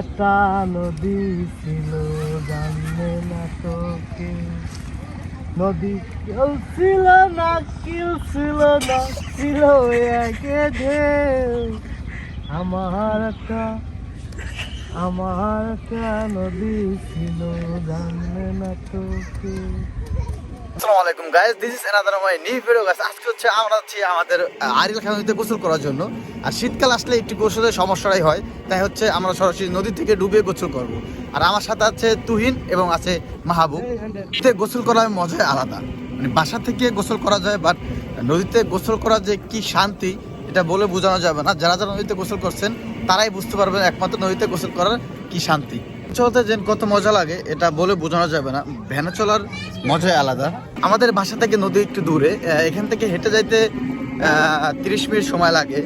একটা নদী ছিল, জানলে না তোকে। নদী কেউ ছিল না, কেউ ছিল না, ছিল একে ঢেউ। আমার একটা আমার একটা নদী ছিল, জানলে না তোকে। আসসালামু আলাইকুম guys this is another my new video guys আজকে হচ্ছে আমরা হচ্ছে আমাদের আরিল নদীতে গোসল করার জন্য। আর শীতকাল আসলে একটু গোসলের সমস্যাটাই হয়। তাই হচ্ছে আমরা সরাসরি নদী থেকে ডুবে গোসল করব। আর আমার সাথে আছে তুহিন এবং আছে মাহবুব। গোসল করার মজাই আলাদা। মানে বাসা থেকে গোসল করা যায় বাট নদীতে গোসল করার যে কি শান্তি, এটা বলে বোঝানো যাবে না। যারা যারা নদীতে গোসল করছেন, তারাই বুঝতে পারবেন একমাত্র নদীতে গোসল করার কি শান্তি। চলতে যে কত মজা লাগে, এটা বলে বোঝানো যাবে না। ভ্যানে চলার মজাই আলাদা। আমাদের বাসা থেকে নদী একটু দূরে। এখান থেকে হেঁটে যাইতে তিরিশ মিনিট সময় লাগে।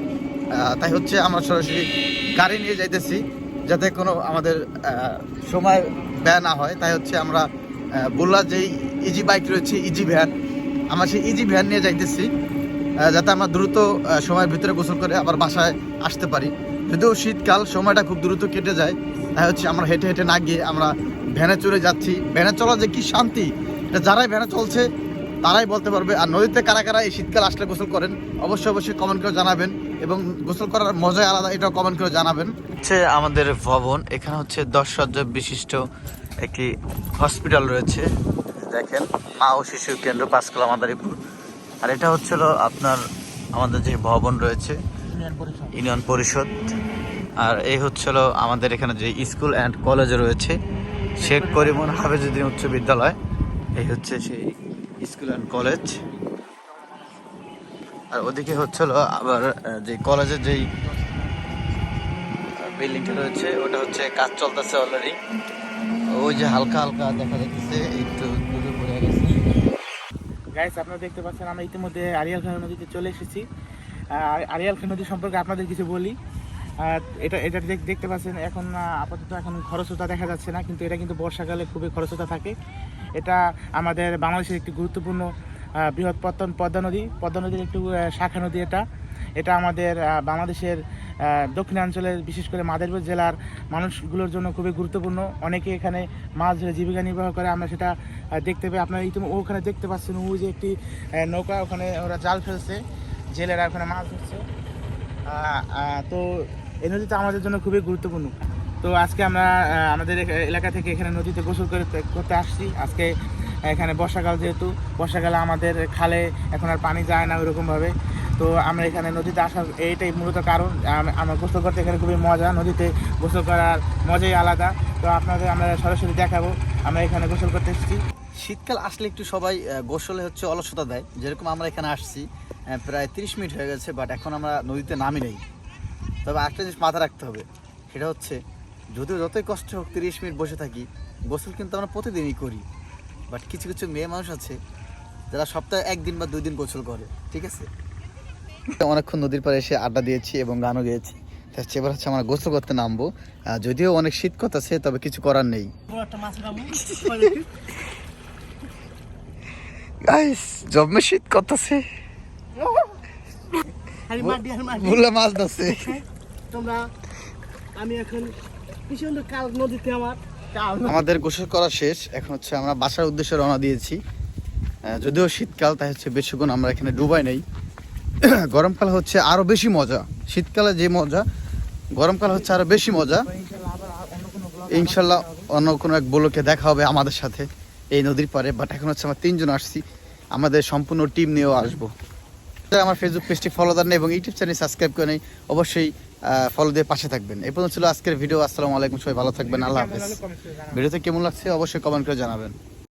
তাই হচ্ছে আমরা সরাসরি গাড়ি নিয়ে যাইতেছি, যাতে কোনো আমাদের সময় ব্যয় না হয়। তাই হচ্ছে আমরা বললাম যে ইজি বাইক রয়েছে ইজি ভ্যান আমরা সেই ইজি ভ্যান নিয়ে যাইতেছি যাতে আমরা দ্রুত সময়ের ভিতরে গোসল করে আবার বাসায় আসতে পারি। যদিও শীতকাল, সময়টা খুব দ্রুত কেটে যায়, তাই হচ্ছে আমরা হেঁটে হেঁটে না গিয়ে আমরা ভ্যানে চড়ে যাচ্ছি। ভ্যানে চলা যে কি শান্তি, এটা যারাই ভ্যানে চলছে তারাই বলতে পারবে। আর নদীতে কারা কারা এই শীতকাল আসলে গোসল করেন, অবশ্যই অবশ্যই কমেন্ট করে জানাবেন এবং গোসল করার মজাই আলাদা, এটাও কমেন্ট করে জানাবেন। হচ্ছে আমাদের ভবন, এখানে হচ্ছে দশ সজ্জা বিশিষ্ট একটি হসপিটাল রয়েছে। দেখেন, মা ও শিশু কেন্দ্র, পাঁচকলা মাদারীপুর। আর এটা হচ্ছিল আপনার আমাদের যে ভবন রয়েছে, ইউনিয়ন পরিষদ। আর এই হচ্ছিল আমাদের এখানে যে স্কুল অ্যান্ড কলেজ রয়েছে, শেখ করিমন হাফেজুদ্দিন উচ্চ বিদ্যালয়। এই হচ্ছে সেই স্কুল অ্যান্ড কলেজ। আর ওদিকে হচ্ছিল আবার যে কলেজের যেই বিল্ডিংটা রয়েছে, ওটা হচ্ছে কাজ চলতেছে অলরেডি ওই যে হালকা হালকা দেখা যাচ্ছে একটু দূরে পড়ে গেছে। গাইস আপনারা দেখতে পাচ্ছেন, আমরা ইতিমধ্যে আরিয়াল খান নদীতে চলে এসেছি। আর আরিয়াল খান নদী সম্পর্কে আপনাদের কিছু বলি। এটা এটা দেখ- দেখতে পাচ্ছেন, এখন আপাতত এখন খরস্রোতা দেখা যাচ্ছে না, কিন্তু এটা কিন্তু বর্ষাকালে খুবই খরস্রোতা থাকে। এটা আমাদের বাংলাদেশের একটি গুরুত্বপূর্ণ বৃহৎ পত্তন পদ্মা নদী। পদ্মা নদীর একটু শাখা নদী এটা। এটা আমাদের বাংলাদেশের দক্ষিণাঞ্চলের, বিশেষ করে মাদারীপুর জেলার মানুষগুলোর জন্য খুবই গুরুত্বপূর্ণ। অনেকে এখানে মাছ ধরে জীবিকা নির্বাহ করে, আমরা সেটা দেখতে পাই। আপনারা ইতিমধ্যে ওখানে দেখতে পাচ্ছেন, ওই যে একটি নৌকা, ওখানে ওরা জাল ফেলছে। জেলেরা ওখানে মাছ ধরছে। তো এই নদীটা আমাদের জন্য খুবই গুরুত্বপূর্ণ। তো আজকে আমরা আমাদের এলাকা থেকে এখানে নদীতে গোসল করে করতে আসছি। আজকে এখানে বর্ষাকাল যেহেতু, বর্ষাকালে আমাদের খালে এখন আর পানি যায় না ওইরকমভাবে তো আমরা এখানে নদীতে আসার এইটাই মূলত কারণ। আম- আমার গোসল করতে এখানে খুবই মজা। নদীতে গোসল করার মজাই আলাদা। তো আপনাদের, আমরা সরাসরি দেখাবো। আমরা এখানে গোসল করতে এসেছি। শীতকাল আসলে একটু সবাই গোসলে হচ্ছে অলসতা দেয়। যেরকম আমরা এখানে আসছি প্রায় তিরিশ মিনিট হয়ে গেছে বাট এখন আমরা নদীতে নামি নেই। তবে একটা জিনিস মাথা রাখতে হবে, সেটা হচ্ছে যদিও যতই কষ্ট হোক তিরিশ মিনিট বসে থাকি গোসল কিন্তু আমরা প্রতিদিনই করি। বাট কিছু কিছু মেয়ে মানুষ আছে যারা সপ্তাহে একদিন বা দুই দিন গোসল করে ঠিক আছে? অনেকক্ষণ নদীর পাড়ে এসে আড্ডা দিয়েছি এবং গানও গেয়েছি। হচ্ছে এবার হচ্ছে আমরা গোসল করতে নামবো। যদিও অনেক শীত কথা আছে তবে কিছু করার নেই। গাইস জন্মে শীত করতেছে ভুলে মাছ ধরছে। তোমরা আমি এখন আমাদের গোসল করা শেষ। এখন হচ্ছে আমরা বাসার উদ্দেশ্যে রওনা দিয়েছি। যদিও শীতকাল, তাই হচ্ছে বেশিক্ষণ আমরা এখানে ডুবাই নেই। গরমকাল হচ্ছে আরও বেশি মজা। শীতকালে যে মজা, গরমকাল হচ্ছে আরও বেশি মজা। ইনশাল্লাহ অন্য কোনো এক বলোকে দেখা হবে আমাদের সাথে এই নদীর পারে বাট এখন হচ্ছে আমরা তিনজন আসছি। আমাদের সম্পূর্ণ টিম নিয়েও আসব। আমার ফেসবুক পেজটি ফলো দেন এবং ইউটিউব চ্যানেল সাবস্ক্রাইব করে নেই অবশ্যই ফলো দিয়ে পাশে থাকবেন। এই পর্যন্ত ছিল আজকের ভিডিও আসসালামু আলাইকুম সবাই ভালো থাকবেন। আল্লাহ হাফেজ। ভিডিওতে কেমন লাগছে অবশ্যই কমেন্ট করে জানাবেন।